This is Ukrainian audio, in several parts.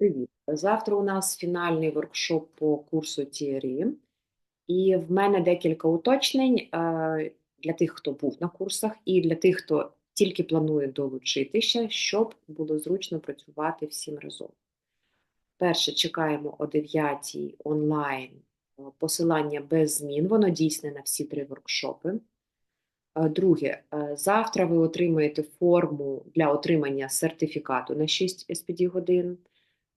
Привіт. Завтра у нас фінальний воркшоп по курсу TRI. І в мене декілька уточнень е, для тих, хто був на курсах, і для тих, хто тільки планує долучитися, щоб було зручно працювати всім разом. Перше, чекаємо о 9 онлайн е, посилання без змін, воно дійсне на всі три воркшопи. Е, Друге, завтра ви отримаєте форму для отримання сертифікату на 6 SPD годин.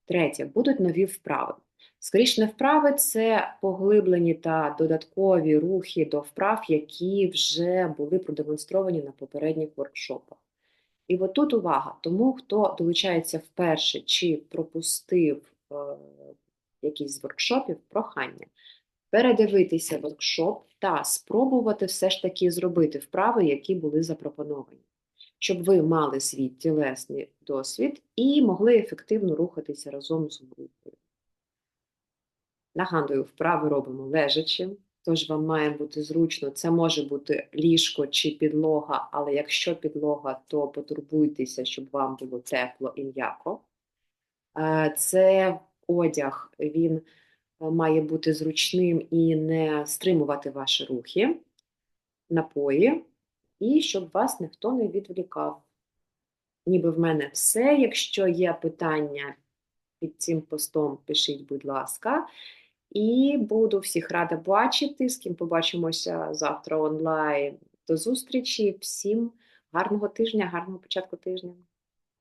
Третє, будуть нові вправи. Скоріше вправи це поглиблені та додаткові рухи до вправ, які вже були продемонстровані на попередніх воркшопах. І от тут увага, тому хто долучається вперше чи пропустив е, якийсь з воркшопів, прохання передивитися воркшоп та спробувати все ж таки зробити вправи, які були запропоновані, щоб ви мали свій тілесний досвід і могли ефективно рухатися разом з групою. Нагадую, вправи робимо лежачи, тож вам має бути зручно. Це може бути ліжко чи підлога, але якщо підлога, то потурбуйтеся, щоб вам було тепло і м'яко. Е, Це одяг, він е, має бути зручним і не стримувати ваші рухи, напої, і щоб вас ніхто не відволікав. Ніби в мене все. Якщо є питання під цим постом, пишіть, будь ласка. І буду всіх рада бачити, з ким побачимося завтра онлайн. До зустрічі. Всім гарного тижня, гарного початку тижня.